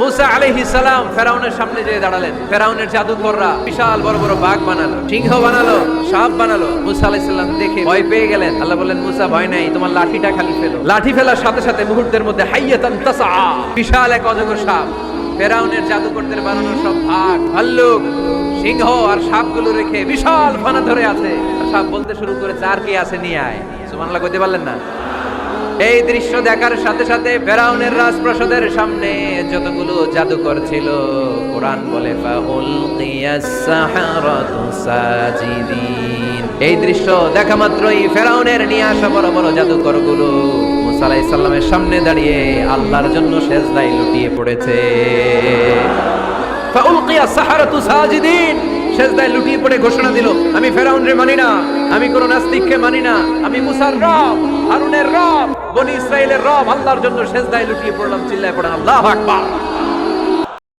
মুসা সালাম ফেরাউনের সামনে যেয়ে দাঁড়ালেন। ফেরাউনের জাদুকররা বিশাল বড় বড় বাঘ বানালো, সিংহ বানালো, সাপ বানালো। মুসা দেখে ভয় পেয়ে গেলেন। আল্লাহ বললেন, মুসা, ভয় নাই, তোমার লাঠিটা খালি ফেলো। লাঠি ফেলার সাথে সাথে মুহূর্তের মধ্যে হাইয়াতান তাসা বিশাল এক অজগর সাপ। ফেরাউনের জাদুকরদের বানানো সব ভাগ ভাল্লুক, সিংহ আর সাপগুলো রেখে বিশাল ফানা ধরে আছে। সাপ বলতে শুরু করে আর কি আছে নিয়ে আয়? সুবহানাল্লাহ কইতে পারলেন না? এই দৃশ্য দেখার সাথে সাথে ফেরাউনের রাজপ্রাসাদের সামনে যতগুলো জাদুকর ছিল, কোরআন বলে এই দৃশ্য দেখা মাত্রই ফেরাউনের নিয়ে আসা বড় বড় জাদুকরগুলো মুসা আলাইহিস সালামের সামনে দাঁড়িয়ে আল্লাহর জন্য সেজদায় লুটিয়ে পড়েছে। সেজদায় লুটিয়ে পড়ে ঘোষণা দিল, আমি ফেরাউনরে মানি না, আমি কোন নাস্তিককে মানি না, আমি মুসার রব, হারুনের রব। বনি ইসরায়েলের রব আল্লাহর জন্য সেজদায় লুটিয়ে পড়লাম চিল্লায় পড়লাম আল্লাহ আকবার।